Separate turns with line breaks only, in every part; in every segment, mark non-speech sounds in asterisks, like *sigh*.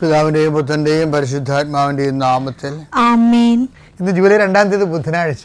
പിതാവിന്റെയും ബുദ്ധന്റെയും പരിശുദ്ധാത്മാവിന്റെയും നാമത്തിൽ ഇന്ന് ജൂലൈ രണ്ടാം തീയതി ബുധനാഴ്ച.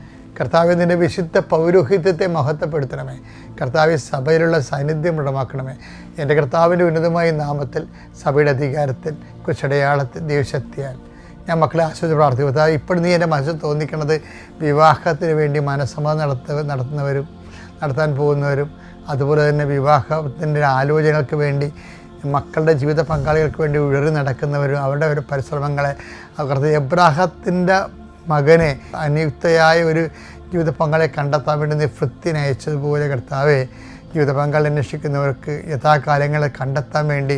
കർത്താവിന്റെ വിശുദ്ധ പൗരോഹിത്യത്തെ മഹത്വപ്പെടുത്തണമേ. കർത്താവ് സഭയിലുള്ള സാന്നിധ്യം ഉടമാക്കണമേ. എന്റെ കർത്താവിന്റെ ഉന്നതമായ നാമത്തിൽ സഭയുടെ അധികാരത്തിൽ കുശടയാളത്തിൽ ദൈവശക്തിയാൽ. ഞാൻ മക്കളെ ആശ്വസിച്ച് പ്രാർത്ഥിക്കും കർത്താവ് ഇപ്പോഴും നീ എന്റെ മനസ്സിൽ തോന്നിക്കണത് വിവാഹത്തിന് വേണ്ടി മനസ്സമ്മതം നടത്ത നടത്തുന്നവരും നടത്താൻ പോകുന്നവരും അതുപോലെ തന്നെ വിവാഹത്തിന്റെ ആലോചനകൾക്ക് വേണ്ടി മക്കളുടെ ജീവിത പങ്കാളികൾക്ക് വേണ്ടി ഉഴറി നടക്കുന്നവരും അവരുടെ ഒരു പരിശ്രമങ്ങളെ അവർക്ക് എബ്രാഹത്തിന്റെ മകനെ അനിയുക്തയായ ഒരു ജീവിത പങ്കാളെ കണ്ടെത്താൻ വേണ്ടി നീ ഫൃത്തിനയച്ചതുപോലെ കർത്താവെ ജീവിത പങ്കാളി അന്വേഷിക്കുന്നവർക്ക് യഥാകാലങ്ങളെ കണ്ടെത്താൻ വേണ്ടി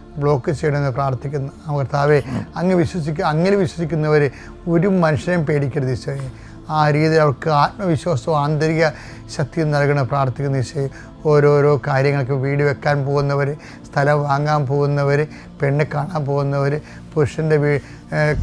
ബ്ലോക്ക് ചെയ്യണമെന്ന് പ്രാർത്ഥിക്കുന്നു കർത്താവെ അങ്ങ് വിശ്വസിക്കുക അങ്ങനെ വിശ്വസിക്കുന്നവർ ഒരു മനുഷ്യനെയും പേടിക്കരുത് ഈശോയെ. ആ രീതിയിൽ അവർക്ക് ആത്മവിശ്വാസവും ആന്തരിക ശക്തിയും നൽകണം പ്രാർത്ഥിക്കുന്ന ഈശോയെ. ഓരോരോ കാര്യങ്ങൾക്ക് വീട് വെക്കാൻ പോകുന്നവർ സ്ഥലം വാങ്ങാൻ പോകുന്നവർ പെണ്ണ് കാണാൻ പോകുന്നവർ പുരുഷന്റെ വീ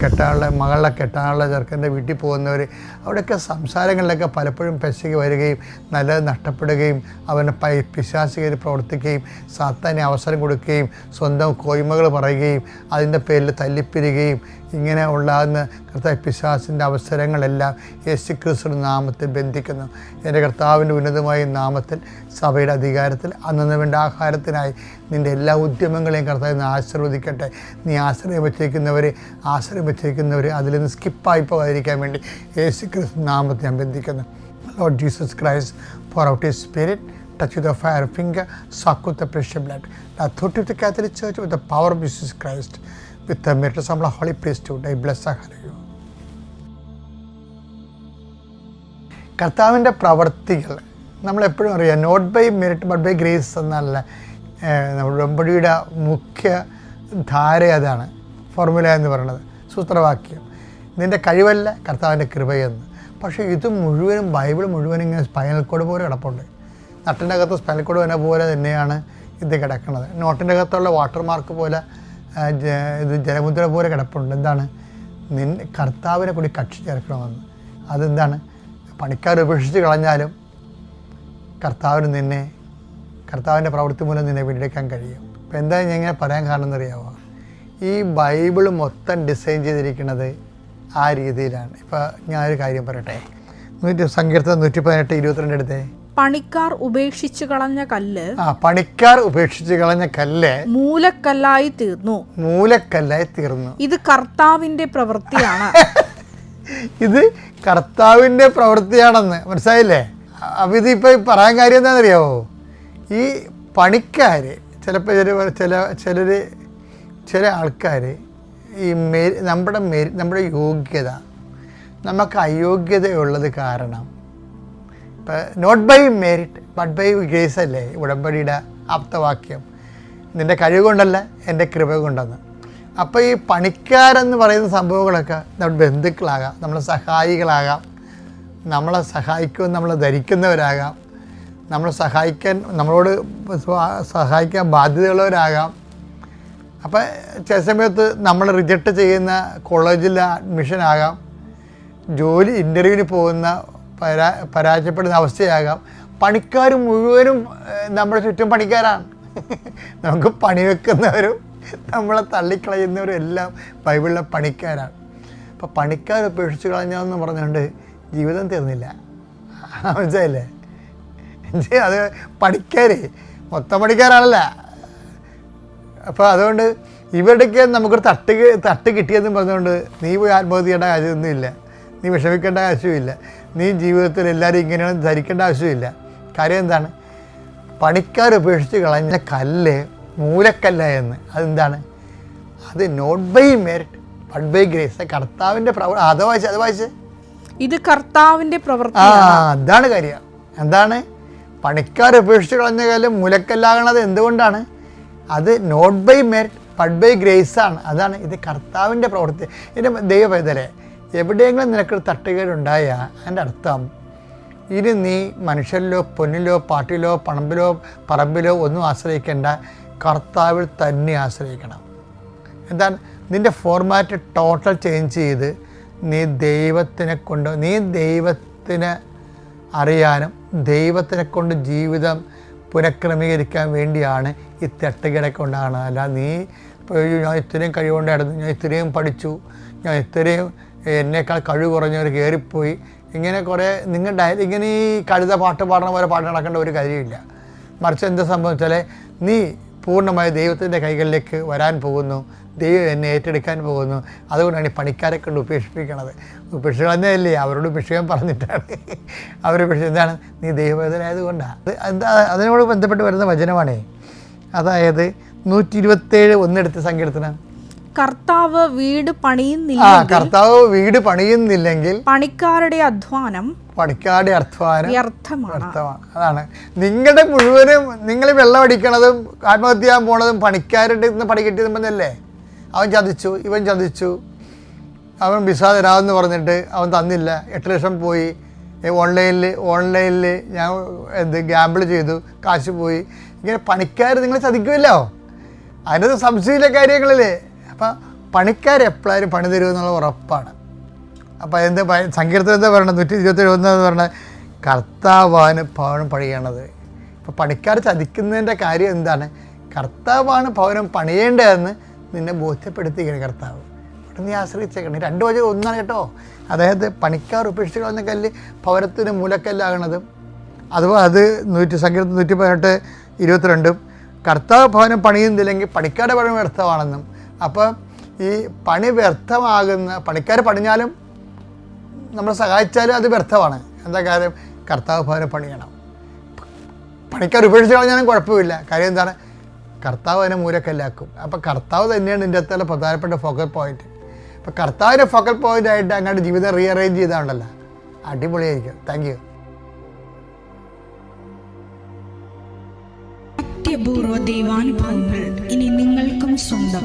കെട്ടാനുള്ള മകളുടെ കെട്ടാനുള്ള ചെറുക്കന്റെ വീട്ടിൽ പോകുന്നവർ അവിടെയൊക്കെ സംസാരങ്ങളിലൊക്കെ പലപ്പോഴും പെശകി വരികയും നല്ലത് നഷ്ടപ്പെടുകയും അവനെ പൈ പിശാചികർ പ്രവർത്തിക്കുകയും സാത്താനെ അവസരം കൊടുക്കുകയും സ്വന്തം കോയ്മകൾ പറയുകയും അതിന്റെ പേരിൽ തല്ലിപ്പിരുകയും ഇങ്ങനെ ഉണ്ടാകുന്ന കർത്താവ് പിശാസിന്റെ അവസരങ്ങളെല്ലാം യേശു ക്രിസ്തു നാമത്തിൽ ബന്ധിക്കുന്നു. എന്റെ കർത്താവിന്റെ ഉന്നതമായ നാമത്തിൽ സഭയുടെ അധികാരത്തിൽ അന്നു വേണ്ട ആഹാരത്തിനായി നിന്റെ എല്ലാ ഉദ്യമങ്ങളെയും കർത്താവ് നീ ആശീർവദിക്കട്ടെ. നീ ആശ്രയം വച്ചേക്കുന്നവർ ആശ്രയം വച്ചേക്കുന്നവർ അതിൽ നിന്ന് സ്കിപ്പായി പോകാതിരിക്കാൻ വേണ്ടി യേശു ക്രിസ്തു നാമത്തെ ബന്ധിക്കുന്നു. Lord Jesus Christ pour out his spirit touch with the fire finger suck the pressure blood the authority of Catholic Church with the power of Jesus Christ with the matter നമ്മളെ ഹോളി പ്ലേസ്റ്റ് ഉണ്ട് I bless കർത്താവിന്റെ പ്രവർത്തികൾ നമ്മളെപ്പോഴും അറിയാം. Not by merit but by grace എന്നല്ല. നമ്മുടെ ഉടമ്പടിയുടെ മുഖ്യ ധാര അതാണ്. ഫോർമുല എന്ന് പറയുന്നത്. സൂത്രവാക്യം. നിന്റെ കഴിവല്ല കർത്താവിന്റെ കൃപയെന്ന്. പക്ഷേ ഇത് മുഴുവനും ബൈബിൾ മുഴുവനും ഇങ്ങനെ സ്പൈനൽ കോഡ് പോലെ കിടപ്പുണ്ട്. നട്ടിന്റെ അകത്ത് സ്പൈനൽ കോഡ് വന്ന പോലെ തന്നെയാണ് ഇത് കിടക്കുന്നത്. നോട്ടിന്റെ അകത്തുള്ള വാട്ടർമാർക്ക് പോലെ ഇത് ജലമുദ്ര പോലെ കിടപ്പുണ്ട്. എന്താണ്? നിൻ കർത്താവിനെ കൂടി കക്ഷി ചേർക്കണമെന്ന്. അതെന്താണ്? പണിക്കാർ ഉപേക്ഷിച്ച് കളഞ്ഞാലും കർത്താവിന് നിന്നെ കർത്താവിന്റെ പ്രവൃത്തി മൂലം നിന്നെ വീണ്ടെടുക്കാൻ കഴിയും. ഇപ്പം എന്താ ഞാൻ ഇങ്ങനെ പറയാൻ കാരണം എന്നറിയാമോ ഈ ബൈബിൾ മൊത്തം ഡിസൈൻ ചെയ്തിരിക്കുന്നത് ആ രീതിയിലാണ്. ഇപ്പോൾ ഞാനൊരു കാര്യം പറയട്ടെ? നൂറ്റി സങ്കീർത്തനം നൂറ്റി പതിനെട്ട് ഇരുപത്തിരണ്ട് എടുത്തേ?
പണിക്കാർ ഉപേക്ഷിച്ചു കളഞ്ഞ കല്ല്
ആ പണിക്കാർ ഉപേക്ഷിച്ച് കളഞ്ഞ കല്ല്
മൂലക്കല്ലായി തീർന്നു.
മൂലക്കല്ലായി തീർന്നു.
ഇത് കർത്താവിന്റെ പ്രവൃത്തിയാണ്. *laughs*
ഇത് കർത്താവിന്റെ പ്രവൃത്തിയാണെന്ന്. മനസ്സിലായില്ലേ? അപ്പൊ ഇത് ഇപ്പൊ പറയാൻ കാര്യം എന്താണെന്നറിയാമോ ഈ പണിക്കാർ ചിലപ്പോൾ ചില ചില ചിലർ ചില ആൾക്കാർ ഈ മെരി നമ്മുടെ മെരി നമ്മുടെ യോഗ്യത നമുക്ക് അയോഗ്യതയുള്ളത് കാരണം ഇപ്പം not by merit but by grace അല്ലേ ഉടമ്പടിയുടെ ആപ്തവാക്യം? നിന്റെ കഴിവ് കൊണ്ടല്ല എന്റെ കൃപ കൊണ്ടെന്ന്. അപ്പോൾ ഈ പണിക്കാരെന്ന് പറയുന്ന സംഭവങ്ങളൊക്കെ നമ്മുടെ ബന്ധുക്കളാകാം നമ്മളെ സഹായികളാകാം നമ്മളെ സഹായിക്കുമെന്ന് നമ്മൾ ധരിക്കുന്നവരാകാം. നമ്മളെ സഹായിക്കാൻ നമ്മളോട് സഹായിക്കാൻ ബാധ്യതയുള്ളവരാകാം. അപ്പം ചില സമയത്ത് നമ്മൾ റിജക്റ്റ് ചെയ്യുന്ന കോളേജിലെ അഡ്മിഷൻ ആകാം. ജോലി ഇന്റർവ്യൂവിന് പോകുന്ന പരാ പരാജയപ്പെടുന്ന അവസ്ഥയാകാം. പണിക്കാർ മുഴുവനും നമ്മുടെ ചുറ്റും പണിക്കാരാണ്. *laughs* നമുക്ക് പണി വെക്കുന്നവരും നമ്മളെ തള്ളിക്കളയുന്നവരും എല്ലാം ബൈബിളിലെ പണിക്കാരാണ്. അപ്പോൾ പണിക്കാർ ഉപേക്ഷിച്ച് കളഞ്ഞതെന്ന് പറഞ്ഞുകൊണ്ട് ജീവിതം തീർന്നില്ല. *laughs* മനസ്സിലായില്ലേ? അത് പഠിക്കാരേ. മൊത്തം പഠിക്കാറാണല്ല അപ്പോൾ അതുകൊണ്ട് ഇവരുടെയൊക്കെ നമുക്കൊരു തട്ട് തട്ട് കിട്ടിയെന്ന് പറഞ്ഞുകൊണ്ട് നീ പോയി ആത്മഹത്യ ചെയ്യേണ്ട കാര്യമൊന്നുമില്ല. നീ വിഷമിക്കേണ്ട ആവശ്യമില്ല നീ ജീവിതത്തിൽ എല്ലാവരും ഇങ്ങനെയാണ് ധരിക്കേണ്ട ആവശ്യമില്ല കാര്യം എന്താണ്? പണിക്കാർ ഉപേക്ഷിച്ച് കളഞ്ഞ കല്ല് മൂലക്കല്ല എന്ന് അതെന്താണ്? അത് not by merit but by grace കർത്താവിന്റെ പ്രവർ അത് വായിച്ച് അത് വായിച്ച്.
ഇത് കർത്താവിന്റെ
ആ അതാണ് കാര്യം. എന്താണ്? പണിക്കാർ ഉപേക്ഷിച്ച് കളഞ്ഞ കാലം മുലക്കല്ലാകണത് എന്തുകൊണ്ടാണ്? അത് not by merit but by grace ആണ്. അതാണ് ഇത് കർത്താവിന്റെ പ്രവൃത്തി. എന്റെ ദൈവപൈതലെ എവിടെയെങ്കിലും നിനക്കൊരു തട്ടുകേടുണ്ടായാൽ അതിന്റെ അർത്ഥം ഇനി നീ മനുഷ്യരിലോ പൊന്നിലോ പാട്ടിലോ പണമ്പിലോ പറമ്പിലോ ഒന്നും ആശ്രയിക്കേണ്ട. കർത്താവിൽ തന്നെ ആശ്രയിക്കണം. എന്താണ്? നിന്റെ ഫോർമാറ്റ് ടോട്ടൽ ചേഞ്ച് ചെയ്ത് നീ ദൈവത്തിനെ കൊണ്ട് നീ ദൈവത്തിന് അറിയാനും ദൈവത്തിനെ കൊണ്ട് ജീവിതം പുനഃക്രമീകരിക്കാൻ വേണ്ടിയാണ് ഈ തെട്ടുകിടക്ക് കൊണ്ടാണ്. അല്ല നീ ഞാൻ ഇത്രയും കഴിവുണ്ടായിരുന്നു ഞാൻ ഇത്രയും പഠിച്ചു ഞാൻ ഇത്രയും എന്നേക്കാൾ കഴിവ് കുറഞ്ഞവർ കയറിപ്പോയി. ഇങ്ങനെ കുറേ ഡയറി ഇങ്ങനെ ഈ കഴുത പാട്ട് പാടുന്ന പോലെ പാട്ട് നടക്കേണ്ട ഒരു കാര്യമില്ല. മറിച്ച് എന്താ സംഭവിച്ചാൽ നീ പൂർണമായി ദൈവത്തിന്റെ കൈകളിലേക്ക് വരാൻ പോകുന്നു. ദൈവം എന്നെ ഏറ്റെടുക്കാൻ പോകുന്നു. അതുകൊണ്ടാണ് ഈ പണിക്കാരെ കൊണ്ട് ഉപേക്ഷിപ്പിക്കണത്. ഉപേക്ഷികളെന്നല്ലേ അവരോട് വിഷയം പറഞ്ഞിട്ടാണ്. അവർ വിഷയം എന്താണ്? നീ ദൈവവേദനായതുകൊണ്ടാണ് അത് എന്താ? അതിനോട് ബന്ധപ്പെട്ട് വരുന്ന വചനമാണേ. അതായത് നൂറ്റി ഇരുപത്തേഴ് ഒന്നെടുത്ത് സങ്കീർത്തനം.
കർത്താവ് വീട് പണിയുന്നില്ല
കർത്താവ് വീട് പണിയുന്നില്ലെങ്കിൽ
പണിക്കാരുടെ അധ്വാനം
പണിക്കാരുടെ അധ്വാനം
വ്യർത്ഥമാണ്.
അതാണ്. നിങ്ങളുടെ മുഴുവനും നിങ്ങൾ വെള്ളം അടിക്കണതും ആത്മഹത്യ പോണതും പണിക്കാരുടെ പണി കിട്ടിയതെന്നല്ലേ അവൻ ചതിച്ചു ഇവൻ ചതിച്ചു. അവൻ വിസ പറഞ്ഞിട്ട് അവൻ തന്നില്ല. എട്ട് ലക്ഷം പോയി. ഓൺലൈനിൽ ഓൺലൈനിൽ ഞാൻ എന്ത് ഗ്യാമ്പിൾ ചെയ്തു കാശ് പോയി. ഇങ്ങനെ പണിക്കാർ നിങ്ങൾ ചതിക്കുമല്ലോ? അതിനത് സംശയമില്ല കാര്യങ്ങളില്ലേ അപ്പം പണിക്കാർ എപ്പോഴും പണി തരുമെന്നുള്ള ഉറപ്പാണ്. അപ്പോൾ എന്ത് സങ്കീർത്തം എന്താ പറയണത്? നൂറ്റി ഇരുപത്തേഴ് ഒന്ന് എന്ന് പറഞ്ഞാൽ കർത്താവാണ് ഭവനം പണിയണത്. ഇപ്പോൾ പണിക്കാർ ചതിക്കുന്നതിന്റെ കാര്യം എന്താണ്? കർത്താവാണ് ഭവനം പണിയേണ്ടതെന്ന് നിന്നെ ബോധ്യപ്പെടുത്തിയിരിക്കണം കർത്താവ്. അവിടെ നീ ആശ്രയിച്ചേക്കണം. രണ്ട് വചനം ഒന്നാണ് കേട്ടോ. അതായത് പണിക്കാർ ഉപേക്ഷിച്ച് കളഞ്ഞ കല്ല് പൗരത്തിന് മൂലക്കല്ലാകണതും അതുപോലെ അത് നൂറ്റി സങ്കീർത്തം നൂറ്റി പതിനെട്ട് ഇരുപത്തിരണ്ടും കർത്താവ് ഭവനം പണിയുന്നില്ലെങ്കിൽ പണിക്കാരുടെ പണി വ്യർത്ഥമാണെന്നും അപ്പം ഈ പണി വ്യർത്ഥമാകുന്ന പണിക്കാർ പണിഞ്ഞാലും നമ്മൾ സഹായിച്ചാലും അത് വ്യർത്ഥമാണ്. എന്താ കാര്യം? കർത്താവ് ഭവനം പണിയണം. പണിക്കാർ ഉപേക്ഷിച്ച് കളഞ്ഞാലും കുഴപ്പമില്ല. കാര്യം എന്താണ്? കർത്താവ് അതിനെ മൂലക്കല്ലാക്കും. അപ്പോൾ കർത്താവ് തന്നെയാണ് ഇതിന്റെ അകത്തുള്ള പ്രധാനപ്പെട്ട ഫോക്കൽ പോയിന്റ് അപ്പോൾ കർത്താവിന്റെ ഫോക്കൽ പോയിന്റ് ആയിട്ട് അങ്ങോട്ട് ജീവിതം റീഅറേഞ്ച് ചെയ്താണല്ലോ അടിപൊളിയായിരിക്കും. താങ്ക് യു
ഇനി നിങ്ങൾക്കും സ്വന്തം.